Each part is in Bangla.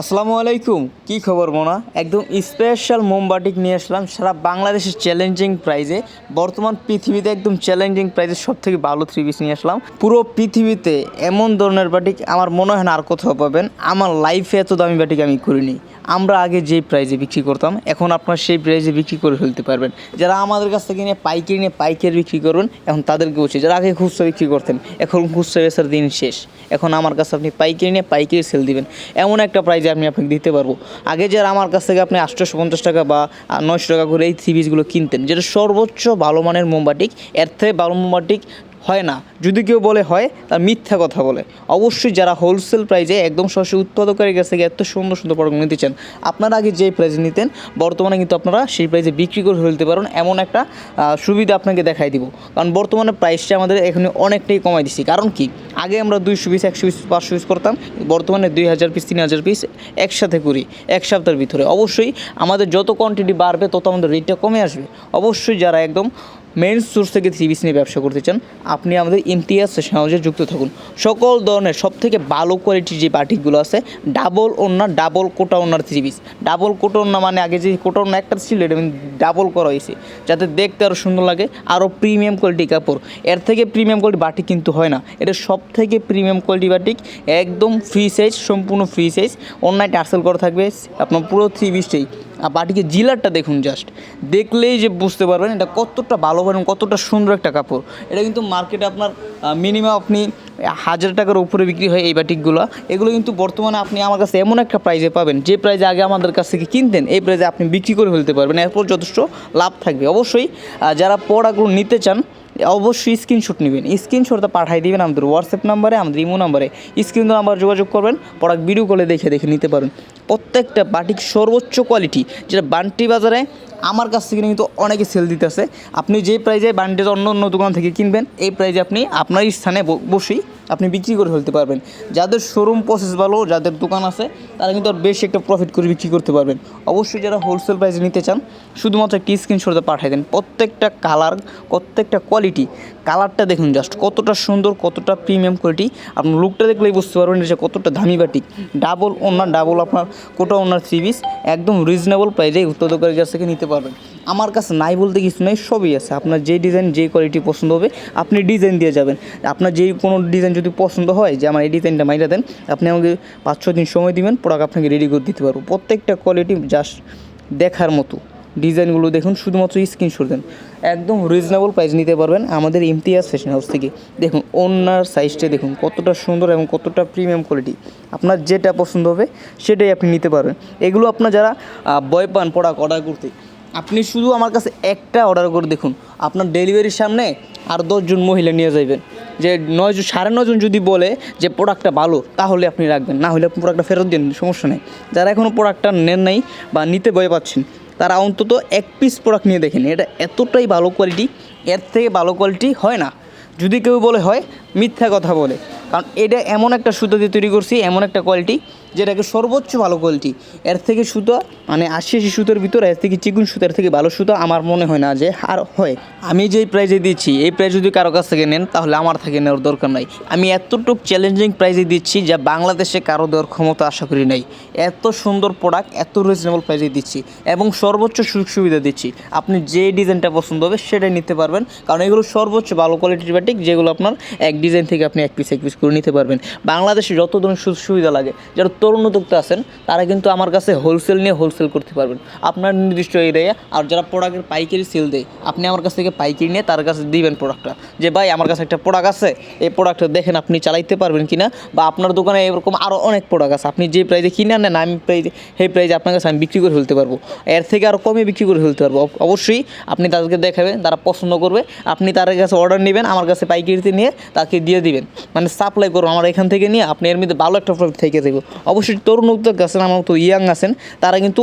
আসসালামু আলাইকুম। কি খবর, মোনা? একদম স্পেশাল মোমবাটিক নিয়ে আসলাম। সারা বাংলাদেশের চ্যালেঞ্জিং প্রাইজে বর্তমান পৃথিবীতে একদম চ্যালেঞ্জিং প্রাইজে সব থেকে ভালো থ্রি পিস নিয়ে আসলাম। পুরো পৃথিবীতে এমন ধরনের বাটিক আমার মনে হয় না আর কোথাও পাবেন। আমার লাইফে এত দামি বাটিক আমি করিনি। আমরা আগে যে প্রাইজে বিক্রি করতাম, এখন আপনার সেই প্রাইজে বিক্রি করে ফেলতে পারবেন। যারা আমাদের কাছ থেকে নিয়ে পাইকারি নিয়ে পাইকারি বিক্রি করবেন এখন তাদেরকে বলছি, যারা আগে খুচরা বিক্রি করতেন, এখন খুচরা বেচার দিন শেষ। এখন আমার কাছে আপনি পাইকারি নিয়ে পাইকারি সেল দিবেন। এমন একটা প্রাইজে আমি আপনাকে দিতে পারব। আগে যারা আমার কাছ থেকে আপনি আটশোশো পঞ্চাশ টাকা বা নয়শো টাকা করে এই থ্রি পিসগুলো কিনতেন, যেটা সর্বোচ্চ ভালো মানের মোমবাটিক এর থেকে ভালো মোমবাটিক হয় না। যদি কেউ বলে হয়, তার মিথ্যা কথা বলে। অবশ্যই যারা হোলসেল প্রাইজে একদম সরাসরি উৎপাদকের কাছ এত সুন্দর সুন্দর প্রোডাক্ট নিতে চান, আপনারা আগে যে প্রাইজে নিতেন, বর্তমানে কিন্তু আপনারা সেই প্রাইজে বিক্রি করে ফেলতে পারেন এমন একটা সুবিধা আপনাকে দেখাই দিব। কারণ বর্তমানে প্রাইসটা আমাদের এখানে অনেকটাই কমাই দিচ্ছি কারণ কি? আগে আমরা দুইশো পিস একশো পিস পাঁচশো পিস করতাম, বর্তমানে দুই হাজার পিস তিন হাজার পিস একসাথে করি, এক সপ্তাহের ভিতরে। অবশ্যই আমাদের যত কোয়ান্টিটি বাড়বে, তত আমাদের রেটটা কমে আসবে। অবশ্যই যারা একদম মেন সোর্স থেকে থ্রি পিস নিয়ে ব্যবসা করতে চান, আপনি আমাদের ইমতিয়াজ সেশন যুক্ত থাকুন। সকল ধরনের সব থেকে ভালো কোয়ালিটির যে বাটিকগুলো আছে ডাবল ওনার ডাবল কোটা ওনার থ্রি পিস ডাবল কোটা ওনা মানে আগে যে কোটা ওনা একটা ছিল, এটা ডাবল করা হয়েছে। যাতে দেখতে আরও সুন্দর লাগে আরও প্রিমিয়াম কোয়ালিটি কাপড়। এর থেকে প্রিমিয়াম কোয়ালিটি বাটিক কিন্তু হয় না। এটা সব থেকে প্রিমিয়াম কোয়ালিটি বাটিক একদম ফ্রি সাইজ সম্পূর্ণ ফ্রি সাইজ অনলাইন টার্সেল করা থাকবে, আপনার পুরো থ্রি পিসটাই আর বাটিকে জিলারটা দেখুন জাস্ট দেখলেই যে বুঝতে পারবেন এটা কতটা ভালো এবং কতটা সুন্দর একটা কাপড়। এটা কিন্তু মার্কেটে আপনার মিনিমাম আপনি হাজার টাকার উপরে বিক্রি হয় এই বাটিকগুলো। এগুলো কিন্তু বর্তমানে আপনি আমার কাছে এমন একটা প্রাইজে পাবেন, যে প্রাইজে আগে আমাদের কাছ থেকে কিনতেন, এই প্রাইজে আপনি বিক্রি করে ফেলতে পারবেন। এরপর যথেষ্ট লাভ থাকবে। অবশ্যই যারা পড়াগুলো নিতে চান অবশ্যই স্ক্রিনশট নেবেন। স্ক্রিনশটটা পাঠিয়ে দিবেন আমাদের হোয়াটসঅ্যাপ নাম্বারে আমাদের ইমো নাম্বারে স্ক্রিন নাম্বার যোগাযোগ করবেন প্রোডাক্ট ভিডিও কলে দেখে দেখে নিতে পারেন প্রত্যেকটা বাটিক সর্বোচ্চ কোয়ালিটি যেটা বান্টি বাজারে, আমার কাছ থেকে কিন্তু অনেকে সেল দিতেছে। আপনি যে প্রাইজে বান্ডিটা অন্য অন্য দোকান থেকে কিনবেন, এই প্রাইজে আপনি আপনার স্থানে বসেই আপনি বিক্রি করে ফেলতে পারবেন। যাদের শোরুম প্রসেস ভালো, যাদের দোকান আছে, তারা কিন্তু আর বেশি একটা প্রফিট করে বিক্রি করতে পারবেন। অবশ্যই যারা হোলসেল প্রাইসে নিতে চান, শুধুমাত্র একটি স্ক্রিনশটে পাঠিয়ে দেন। প্রত্যেকটা কালার প্রত্যেকটা কোয়ালিটি কালারটা দেখুন জাস্ট কতটা সুন্দর, কতটা প্রিমিয়াম কোয়ালিটি আপনার লুকটা দেখলেই বুঝতে পারবেন যে কতটা দামি বাটি। ডাবল ওনার ডাবল আপনার কোটা ওনার পিস একদম রিজনেবল প্রাইসে উৎপাদকের কাছ থেকে নিতে পারবেন। আমার কাছে নাই বলতে কিছু নেই, সবই আছে। আপনার যে ডিজাইন যে কোয়ালিটি পছন্দ হবে, আপনি ডিজাইন দিয়ে যাবেন। আপনার যেই কোনো ডিজাইন যদি পছন্দ হয়, যে আমার এই ডিজাইনটা মাইরা দেন, আপনি আমাকে পাঁচ ছ দিন সময় দিবেন প্রোডাক্ট আপনাকে রেডি করে দিতে পারব। প্রত্যেকটা কোয়ালিটি জাস্ট দেখার মতো। ডিজাইনগুলো দেখুন, শুধুমাত্র স্ক্রিনশট দেন। একদম রিজনেবল প্রাইস নিতে পারবেন আমাদের ইমতিয়াজ ফ্যাশন হাউস থেকে। দেখুন, ওনার সাইজটা দেখুন, কতটা সুন্দর এবং কতটা প্রিমিয়াম কোয়ালিটি আপনার যেটা পছন্দ হবে, সেটাই আপনি নিতে পারবেন। এগুলো আপনার যারা ভয় পান প্রোডাক্ট অর্ডার করতে, আপনি শুধু আমার কাছে একটা অর্ডার করে দেখুন। আপনার ডেলিভারির সামনে আর দশজন মহিলা নিয়ে যাবেন যে নয় সাড়ে নজন যদি বলে যে প্রোডাক্টটা ভালো, তাহলে আপনি রাখবেন। না হলে আপনি প্রোডাক্টটা ফেরত দিন, সমস্যা নেই। যারা এখনও প্রোডাক্টটা নেন নাই বা নিতে ভয় পাচ্ছেন তারা অন্তত এক পিস প্রোডাক্ট নিয়ে দেখেনি। এটা এতটাই ভালো কোয়ালিটি এর থেকে ভালো কোয়ালিটি হয় না। যদি কেউ বলে হয়, মিথ্যা কথা বলে। কারণ এটা এমন একটা সুতো দিয়ে তৈরি করছি, এমন একটা কোয়ালিটি যেটাকে সর্বোচ্চ ভালো কোয়ালিটি এর থেকে সুতো মানে আশি আশি সুতোর ভিতরে এর থেকে চিকুন সুতোর থেকে ভালো সুতো আমার মনে হয় না যে আর হয়। আমি যেই প্রাইজে দিচ্ছি, এই প্রাইজ যদি কারও কাছ থেকে নেন, তাহলে আমার থেকে নেওয়ার দরকার নাই। আমি এতটুক চ্যালেঞ্জিং প্রাইজে দিচ্ছি যা বাংলাদেশে কারও দেওয়ার ক্ষমতা আশা করি নাই। এত সুন্দর প্রোডাক্ট এত রিজনেবল প্রাইজে দিচ্ছি এবং সর্বোচ্চ সুযোগ সুবিধা দিচ্ছি। আপনি যে ডিজাইনটা পছন্দ হবে, সেটাই নিতে পারবেন। কারণ এগুলো সর্বোচ্চ ভালো কোয়ালিটির ব্যাটিক যেগুলো আপনার এক ডিজাইন থেকে আপনি এক পিস এক পিস করে নিতে পারবেন। বাংলাদেশে যত ধরনের সুযোগ সুবিধা লাগে, যারা তরুণ উদ্যোক্তা আছেন, তারা কিন্তু আমার কাছে হোলসেল নিয়ে হোলসেল করতে পারবেন। আপনার নির্দিষ্ট এরিয়া আর যারা প্রোডাক্টের পাইকারি সেল দেয়, আপনি আমার কাছ থেকে পাইকারি নিয়ে তার কাছে দিবেন প্রোডাক্টটা যে, ভাই, আমার কাছে একটা প্রোডাক্ট আছে, এই প্রোডাক্টটা দেখেন আপনি চালাইতে পারবেন কিনা? বা আপনার দোকানে এরকম আরও অনেক প্রোডাক্ট আছে, আপনি যে প্রাইজে কিনে আনেন, আমি প্রাইজে সেই প্রাইজে আপনার কাছে আমি বিক্রি করে ফেলতে পারব। এর থেকে আরও কমে বিক্রি করে ফেলতে পারব। অবশ্যই আপনি তাদেরকে দেখাবেন, তারা পছন্দ করবে। আপনি তার কাছে অর্ডার নেবেন, আমার কাছে পাইকারিতে নিয়ে তাকে দিয়ে দিবেন। মানে সাপ্লাই করুন আমার এখান থেকে নিয়ে আপনি এর মধ্যে ভালো একটা প্রফিট থেকে দেবো। অবশ্যই তরুণ উদ্যোগ আছেন, আমার মতো ইয়াং আছেন। তারা কিন্তু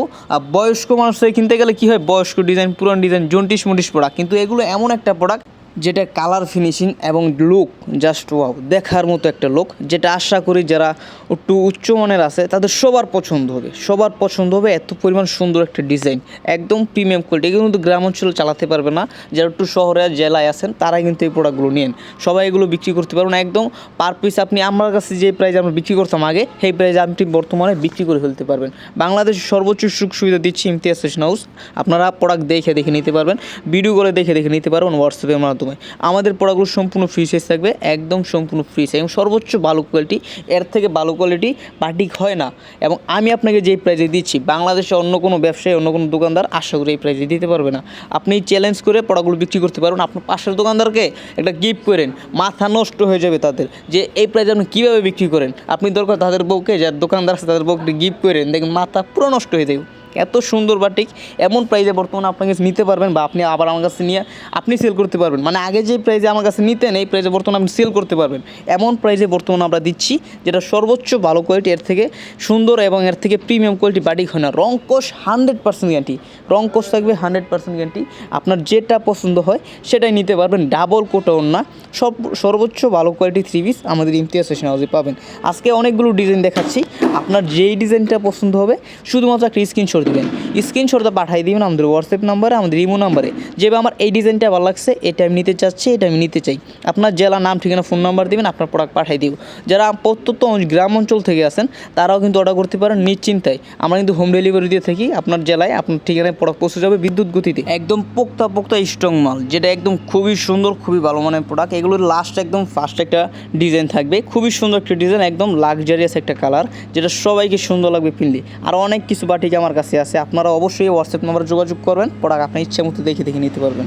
বয়স্ক মানুষ কিনতে গেলে কী হয়? বয়স্ক ডিজাইন পুরান ডিজাইন জন্টিস মন্টিস প্রোডাক্ট কিন্তু এগুলো এমন একটা প্রোডাক্ট যেটা কালার ফিনিশিং এবং লুক জাস্ট ওয়াও দেখার মতো একটা লুক যেটা আশা করি যারা একটু উচ্চমানের আছে, তাদের সবার পছন্দ হবে। সবার পছন্দ হবে, এত পরিমাণ সুন্দর একটা ডিজাইন একদম প্রিমিয়াম কোয়ালিটি কিন্তু গ্রাম অঞ্চলে চালাতে পারবে না। যারা একটু শহরে জেলায় আছেন তারা কিন্তু এই প্রোডাক্টগুলো নিন। সবাই এগুলো বিক্রি করতে পারবেন একদম পার পিস আপনি আমার কাছে যে প্রাইস আমরা বিক্রি করতাম আগে, সেই প্রাইসে আপনি বর্তমানে বিক্রি করে ফেলতে পারবেন। বাংলাদেশের সর্বোচ্চ সুখ সুবিধা দিচ্ছি ইমতিয়াজ হাউস আপনারা প্রোডাক্ট দেখে দেখে নিতে পারবেন ভিডিও করে দেখে দেখে নিতে পারবেন হোয়াটসঅ্যাপের মাধ্যমে আমাদের প্রোডাক্টগুলো সম্পূর্ণ ফ্রি সাইজ থাকবে, একদম সম্পূর্ণ ফ্রি সাইজ এবং সর্বোচ্চ ভালো কোয়ালিটি এর থেকে ভালো কোয়ালিটি বাটিক হয় না। এবং আমি আপনাকে যেই প্রাইজে দিচ্ছি, বাংলাদেশে অন্য কোনো ব্যবসায়ী, অন্য কোনো দোকানদার আশা করি এই প্রাইজে দিতে পারবে না। আপনি চ্যালেঞ্জ করে প্রোডাক্টগুলো বিক্রি করতে পারবেন, আপনার পাশের দোকানদারকে একটা গিফট করেন, মাথা নষ্ট হয়ে যাবে তাদের। যে এই প্রাইজে আপনি কীভাবে বিক্রি করেন? আপনি দরকার তাদের বউকে, যার দোকানদার আছে, তাদের বউকে গিফট করেন, দেখবেন মাথা পুরো নষ্ট হয়ে যাবে। এত সুন্দর বাটিক, এমন প্রাইজে বর্তমানে আপনার কাছে নিতে পারবেন বা আপনি আবার আমার কাছে নিয়ে আপনি সেল করতে পারবেন। মানে আগে যে প্রাইজে আমার কাছে নিতেন, এই প্রাইজে বর্তমানে আপনি সেল করতে পারবেন। এমন প্রাইজে বর্তমানে আমরা দিচ্ছি, যেটা সর্বোচ্চ ভালো কোয়ালিটি এর থেকে সুন্দর এবং এর থেকে প্রিমিয়াম কোয়ালিটি বাটিক হয় না। রং কোষ হান্ড্রেড পার্সেন্ট গ্যারান্টি রং কোষ থাকবে হান্ড্রেড পার্সেন্ট গ্যারান্টি আপনার যেটা পছন্দ হয়, সেটাই নিতে পারবেন। ডাবল কোটাউন না। সব, সর্বোচ্চ ভালো কোয়ালিটি থ্রি পিস আমাদের ইমতিয়াজ ফ্যাশন হাউসে পাবেন। আজকে অনেকগুলো ডিজাইন দেখাচ্ছি। আপনার যেই ডিজাইনটা পছন্দ হবে, শুধুমাত্র একটা স্ক্রিনশট দেবেন। স্ক্রিনশটটা পাঠিয়ে দিবেন আমাদের হোয়াটসঅ্যাপ নাম্বারে আমাদের ইমো নাম্বারে যেভাবে আমার এই ডিজাইনটা ভালো লাগছে এটা আমি নিতে চাচ্ছি এটা আমি নিতে চাই। আপনার জেলা নাম, ঠিকানা ফোন নাম্বার দিবেন, আপনার প্রোডাক্ট পাঠিয়ে দিব। যারা প্রত্যন্ত গ্রাম অঞ্চল থেকে আসেন তারাও কিন্তু অর্ডার করতে পারেন নিশ্চিন্তায় আমরা কিন্তু হোম ডেলিভারি দিয়ে থাকি, আপনার জেলায় আপনার ঠিকানায় প্রোডাক্ট পৌঁছে যাবে বিদ্যুৎ গতিতে। একদম পোক্তা পোক্তা স্ট্রং মাল, যেটা একদম খুবই সুন্দর, খুবই ভালো মানের প্রোডাক্ট এগুলোর লাস্ট একদম ফার্স্ট একটা ডিজাইন থাকবে। খুবই সুন্দর একটা ডিজাইন একদম লাক্সারিয়াস একটা কালার যেটা সবাইকে সুন্দর লাগবে পিনলে আর অনেক কিছু বাটিক আমার কাছে আছে, আপনারা অবশ্যই হোয়াটসঅ্যাপ নম্বরে যোগাযোগ করবেন। প্রোডাক্ট আপনার ইচ্ছে মতো দেখে দেখে নিতে পারবেন।